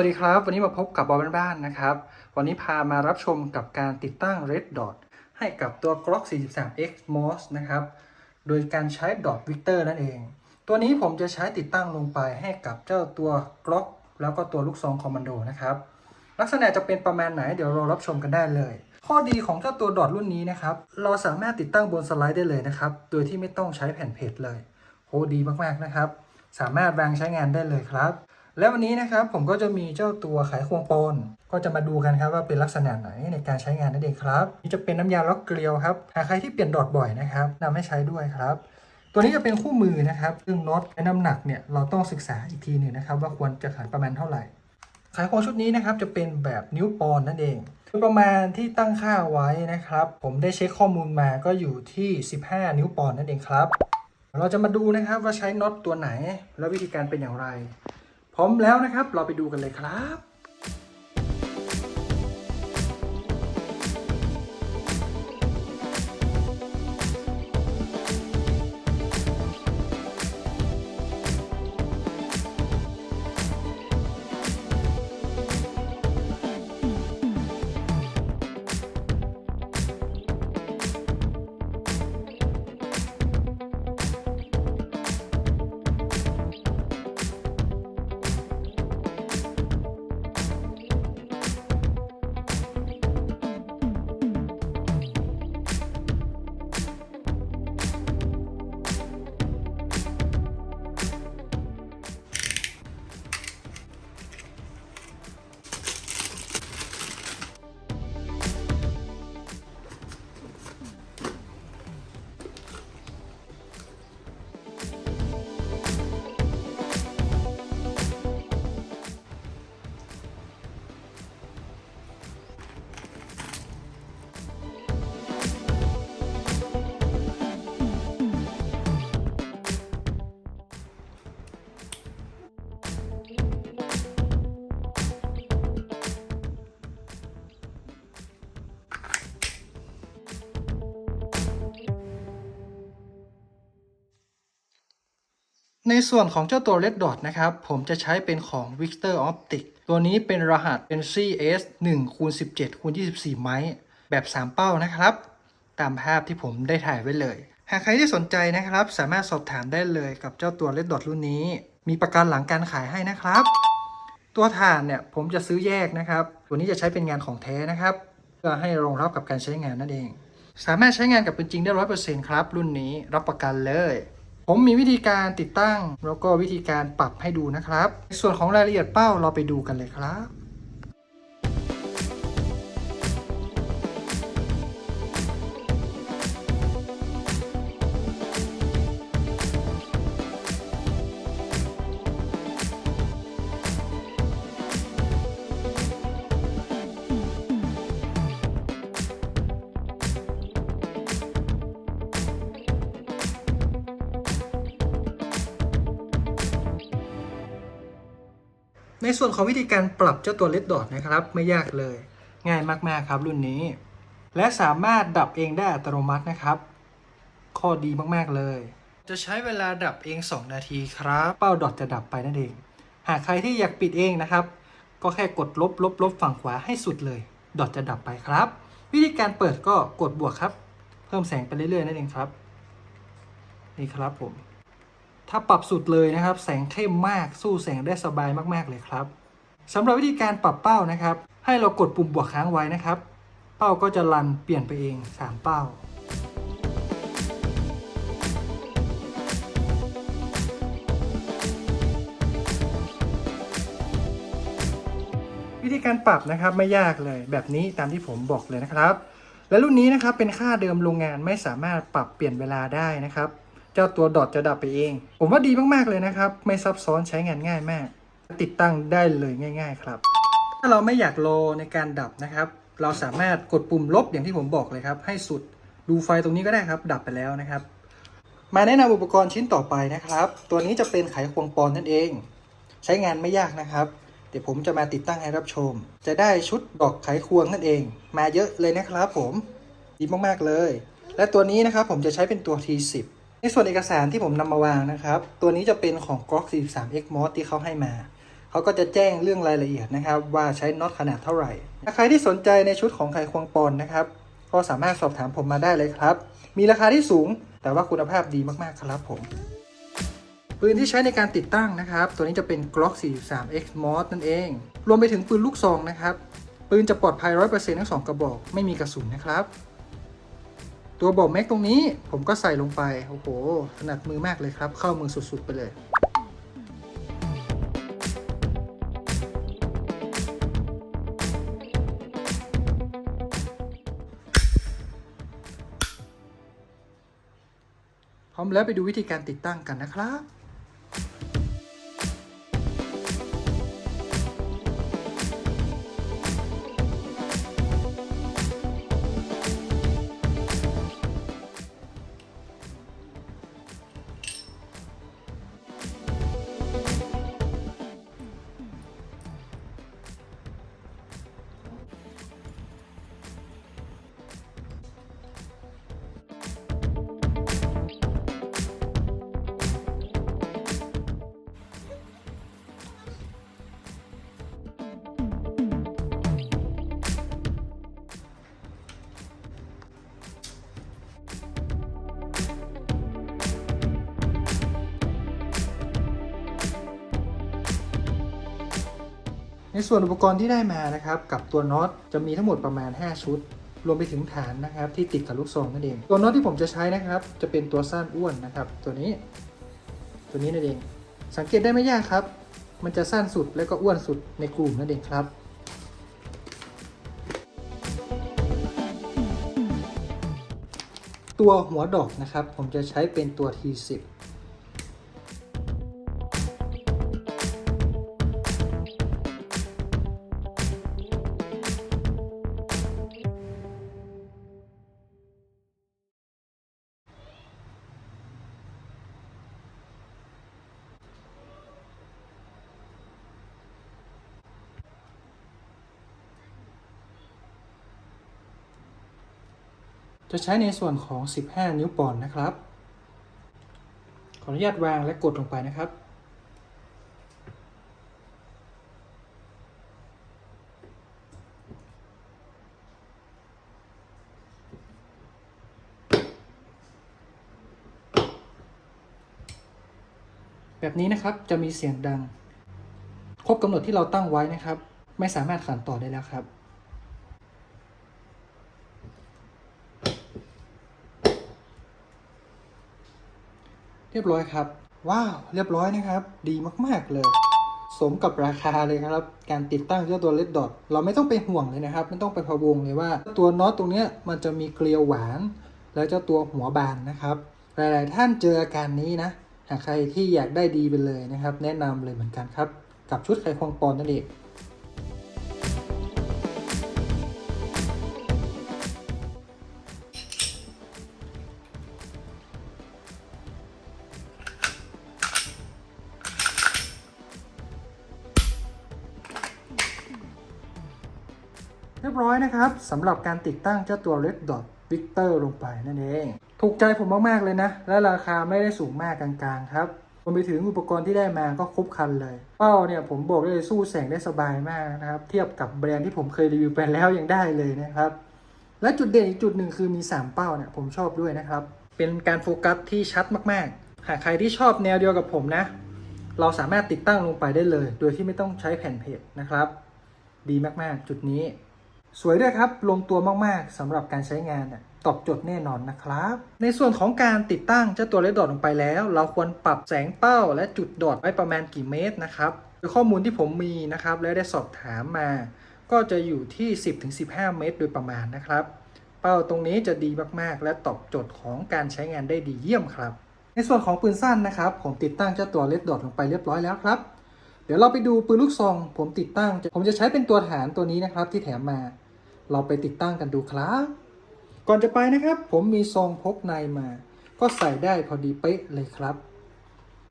วัสดีครับ วันนี้มาพบกับบอลบ้านๆนะครับ วันนี้พามารับชมกับการติดตั้ง Red Dot ให้กับตัว Glock 43X MOS นะครับ โดยการใช้ Dot Victor นั่นเอง ตัวนี้ผมจะใช้ติดตั้งลงไปให้กับเจ้าตัว Glock แล้วก็ตัวลูกซองคอมมานโดนะครับ ลักษณะจะเป็นประมาณไหนเดี๋ยวเรารับชมกันได้เลย ข้อดีของเจ้าตัวดอทรุ่นนี้นะครับ เราสามารถติดตั้งบนสไลด์ได้เลยนะครับ โดยที่ไม่ต้องใช้แผ่นเพจเลยโหดีมากๆนะครับ สามารถวางใช้งานได้เลยครับ และวันนี้นะครับผมก็จะมีเจ้าตัวไขควงโปนก็จะมาดูกันครับว่าเป็นลักษณะไหนในการใช้งานนั่นเองครับนี่จะเป็นน้ำยาล็อกเกลียวครับหากใครที่เปลี่ยนดอทบ่อยนะครับนำให้ใช้ด้วยครับ ตัวนี้จะเป็นคู่มือนะครับซึ่งน็อตและน้ำหนักเนี่ยเราต้องศึกษาอีกทีหนึ่งนะครับ ว่าควรจะขันประมาณเท่าไหร่ขายควงชุดนี้นะครับจะเป็นแบบนิ้วปอนนั่นเองคือประมาณที่ตั้งค่าไว้นะครับ ผมได้เช็คข้อมูลมาก็อยู่ที่ 15 นิ้วปอนนั่นเองครับ เราจะมาดูนะครับว่าใช้น็อตตัวไหน และวิธีการเป็นอย่างไร พร้อมแล้วนะครับ เราไปดูกันเลยครับ ในส่วนของเจ้าตัว Red Dot นะครับ ผมจะใช้เป็นของ Victor Optic ตัวนี้เป็นรหัสเป็น CS 1คูณ17คูณ24 ไม้ แบบ 3 เป้านะครับ ตามภาพที่ผมได้ถ่ายไว้เลย หากใครที่สนใจนะครับ สามารถสอบถามได้เลยกับเจ้าตัว Red Dot รุ่นนี้ มีประกันหลังการขายให้นะครับ ตัวถ่านเนี่ยผมจะซื้อแยกนะครับ ตัวนี้จะใช้เป็นงานของแท้นะครับ เพื่อให้รองรับกับการใช้งานนั่นเอง สามารถใช้งานกับเป็นจริงได้ร้อยเปอร์เซ็นต์ครับรุ่นนี้รับประกันเลย ผมมีวิธีการติดตั้ง แล้วก็วิธีการปรับให้ดูนะครับในส่วนของรายละเอียดเป้าเราไปดูกันเลยครับ ในส่วนของวิธีการปรับเจ้าตัวเลดดอทนะครับ ไม่ยากเลย ง่ายมากๆครับรุ่นนี้ และสามารถดับเองได้อัตโนมัตินะครับ ข้อดีมากๆเลย จะใช้เวลาดับเอง 2 นาทีครับ เป้าดอทจะดับไปนั่นเอง หากใครที่อยากปิดเองนะครับ ก็แค่กดลบลบลบฝั่งขวาให้สุดเลย ดอทจะดับไปครับ วิธีการเปิดก็กดบวกครับ เพิ่มแสงไปเรื่อยๆนั่นเองครับ นี่ครับผม ถ้าปรับสุดเลยนะครับ แสงเข้มมากสู้แสงได้สบายมากๆเลยครับสำหรับวิธีการปรับเป้านะครับ ให้เรากดปุ่มบวกค้างไว้นะครับ เป้าก็จะรันเปลี่ยนไปเอง 3 เป้าวิธีการปรับนะครับไม่ยากเลยแบบนี้ตามที่ผมบอกเลยนะครับ และรุ่นนี้นะครับเป็นค่าเดิมโรงงานไม่สามารถปรับเปลี่ยนเวลาได้นะครับ จ้าตัวดอทจะดับไปเอง ผมว่าดีมากๆเลยนะครับ ไม่ซับซ้อนใช้งานง่ายมาก ติดตั้งได้เลยง่าย ๆ ครับ ถ้าเราไม่อยากรอในการดับนะครับ เราสามารถกดปุ่มลบอย่างที่ผมบอกเลยครับ ให้สุดดูไฟตรงนี้ก็ได้ครับ ดับไปแล้วนะครับ มาแนะนำอุปกรณ์ชิ้นต่อไปนะครับ ตัวนี้จะเป็นไขควงปอนนั่นเอง ใช้งานไม่ยากนะครับ เดี๋ยวผมจะมาติดตั้งให้รับชม จะได้ชุดดอกไขควงนั่นเอง มาเยอะเลยนะครับผมดีมากๆเลย และตัวนี้นะครับผมจะใช้เป็นตัว T10 ในส่วนเอกสารที่ผมนำมาวางนะครับ ตัวนี้จะเป็นของ Glock 43 X Mod ที่เขาให้มา เขาก็จะแจ้งเรื่องรายละเอียดนะครับ ว่าใช้น็อตขนาดเท่าไหร่ถ้าใครที่สนใจในชุดของไขควงปอนนะครับ ก็สามารถสอบถามผมมาได้เลยครับ มีราคาที่สูง แต่ว่าคุณภาพดีมากๆครับผมปืนที่ใช้ในการติดตั้งนะครับ ตัวนี้จะเป็น Glock 43 X Mod นั่นเอง รวมไปถึงปืนลูกซองนะครับ ปืนจะปลอดภัย 100%ทั้งสองกระบอก ไม่มีกระสุนนะครับ ตัวบอกแม็กตรงนี้ผมก็ใส่ลงไป โอ้โห ถนัดมือมากเลยครับ เข้ามือสุดๆไปเลยพร้อมแล้วไปดูวิธีการติดตั้งกันนะครับ ในส่วนอุปกรณ์ที่ได้มานะครับกับตัวน็อตจะมีทั้งหมดประมาณ 5 ชุด รวมไปถึงฐานนะครับที่ติดกับลูกซองนั่นเอง ตัวน็อตที่ผมจะใช้นะครับจะเป็นตัวสั้นอ้วนนะครับ ตัวนี้ ตัวนี้นั่นเอง สังเกตได้ไม่ยากครับ มันจะสั้นสุดและก็อ้วนสุดในกลุ่มนั่นเองครับตัวหัวดอกนะครับ ผมจะใช้เป็นตัว T10 จะใช้ในส่วนของ 15 นิ้วปอนด์นะครับ ขออนุญาตวางและกดลงไปนะครับ แบบนี้นะครับจะมีเสียงดัง ครบกำหนดที่เราตั้งไว้นะครับ ไม่สามารถขันต่อได้แล้วครับ รียบร้อยครับ ว้าว เรียบร้อยนะครับ ดีมากๆเลย สมกับราคาเลยครับ การติดตั้งเจ้าตัว Red Dot เราไม่ต้องไปห่วงเลยนะครับ ไม่ต้องไปพะวงเลยว่า ตัวน็อตตรงเนี้ยมันจะมีเกลียวหวาน แล้วเจ้าตัวหัวบานนะครับ หลาย ๆ ท่านเจออาการนี้นะหากใครที่อยากได้ดีไปเลยนะครับ แนะนำเลยเหมือนกันครับ กับชุดไขควงปอนนั่นเอง รียบร้อยนะครับสำหรับการติดตั้งเจ้าตัว Red Dot Victor ลงไปนั่นเอง ถูกใจผมมากๆเลยนะ และราคาไม่ได้สูงมากกลางๆครับรวมไปถึงอุปกรณ์ที่ได้มาก็ครบคันเลย เป้าเนี่ยผมบอกได้เลยสู้แสงได้สบายมากนะครับ เทียบกับแบรนด์ที่ผมเคยรีวิวไปแล้วยังได้เลยนะครับ และจุดเด่นอีกจุดหนึ่งคือมี 3 เป้าเนี่ยผมชอบด้วยนะครับ เป็นการโฟกัสที่ชัดมากๆ หากใครที่ชอบแนวเดียวกับผมนะ เราสามารถติดตั้งลงไปได้เลย โดยที่ไม่ต้องใช้แผ่นเพจนะครับ ดีมากๆ จุดนี้ สวยด้วยครับลงตัวมากๆสำหรับการใช้งานน่ะตอบโจทย์แน่นอนนะครับ ในส่วนของการติดตั้งเจ้าตัวเลดดอทลงไปแล้ว เราควรปรับแสงเป้าและจุดดอทไว้ประมาณกี่เมตรนะครับโดยข้อมูลที่ผมมีนะครับและได้สอบถามมา ก็จะอยู่ที่ 10-15 เมตร โดยประมาณนะครับ เป้าตรงนี้จะดีมากๆ และตอบโจทย์ของการใช้งานได้ดีเยี่ยมครับ ในส่วนของปืนสั้นนะครับ ผมติดตั้งเจ้าตัวเลดดอทลงไปเรียบร้อยแล้วครับ เดี๋ยวเราไปดูปืนลูกซอง ผมติดตั้ง ผมจะใช้เป็นตัวฐานตัวนี้นะครับที่แถมมา เราไปติดตั้งกันดูครับ ก่อนจะไปนะครับ ผมมีซองพกในมา ก็ใส่ได้พอดีเป๊ะเลยครับ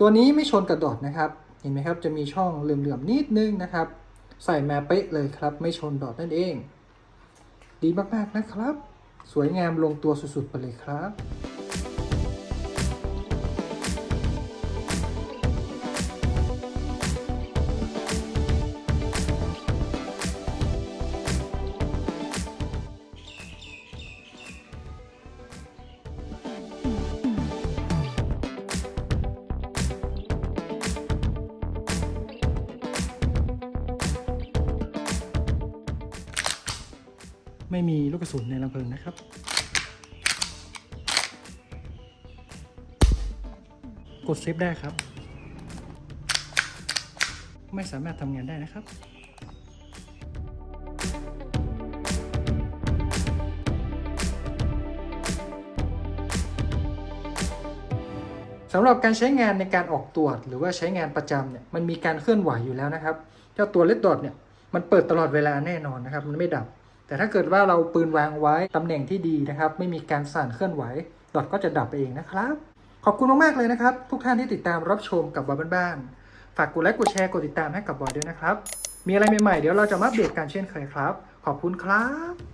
ตัวนี้ไม่ชนกระดอดนะครับ เห็นไหมครับจะมีช่องเหลื่อมๆนิดนึงนะครับ ใส่มาเป๊ะเลยครับ ไม่ชนดอดนั่นเอง ดีมากๆนะครับ สวยงามลงตัวสุดๆไปเลยครับ ไม่มีลูกกระสุนในลำเพลิงนะครับ กดเซฟได้ครับ ไม่สามารถทำงานได้นะครับสำหรับการใช้งานในการออกตรวจหรือว่าใช้งานประจำเนี่ยมันมีการเคลื่อนไหวอยู่แล้วนะครับ เจ้าตัวเลดดอทเนี่ยมันเปิดตลอดเวลาแน่นอนนะครับ มันไม่ดับ แต่ถ้าเกิดว่าเราปืนวางไว้ตำแหน่งที่ดีนะครับ ไม่มีการสั่นเคลื่อนไหวดอทก็จะดับเองนะครับ ขอบคุณมากๆเลยนะครับ ทุกท่านที่ติดตามรับชมกับบอยบ้านๆฝากกดไลค์กดแชร์กดติดตามให้กับบอยด้วยนะครับ มีอะไรใหม่ๆเดี๋ยวเราจะมาอัปเดตกันเช่นเคยครับ ขอบคุณครับ